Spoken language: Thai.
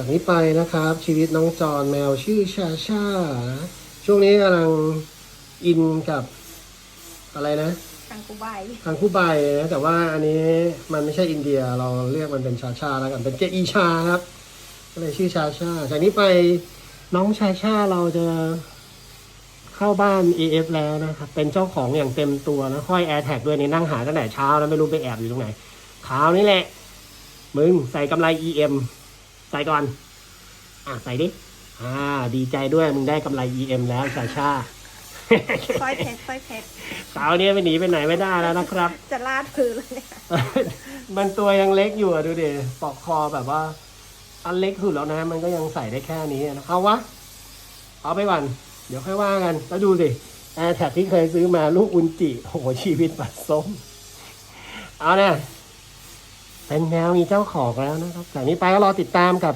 จากนี้ไปนะครับ ชีวิตน้องจอนแมวชื่อชาชานะช่วงนี้กำลังอินกับอะไรนะทางกูใบทางคู่ใบนะแต่ว่าอันนี้มันไม่ใช่อินเดียเราเรียกมันเป็นชาชาแล้วกันเป็นเจอีชาครับก็เลยชื่อชาชาจากนี้ไปน้องชาชาเราจะเข้าบ้าน EF แล้วนะครับ เป็นเจ้าของอย่างเต็มตัวนะห้อย a i r t a g ด้วยนี่นั่งหาตั้งแต่เช้าแล้วไม่รู้ไปแอบอยู่ตรงไหนขาวนี่แหละ มึงใส่กำไร EM ใส่ก่อน อะใส่ดิ อ่า ดีใจด้วยมึงได้กำไร EM แล้วชาชาสร้อยเพชรสร้อยเพชรสาวเนี้ยไปหนีไปไหนไม่ได้แล้วนะครับ จะลาดพื้นเลยเนี่ยมันตัวยังเล็กอยู่อะดูดิปอกคอแบบว่า อันเล็กสุดแล้วนะ มันก็ยังใส่ได้แค่นี้นะเอาวะ เอาไปก่อน เดี๋ยวค่อยว่ากัน แล้วดูสิแอร์แท็กที่เคยซื้อมาลูกอุนจิโอ้โหชีวิตบัดส้มเอานะ เป็นแมวมีเจ้าของแล้วนะครับจากนี้ไปก็รอติดตามกับ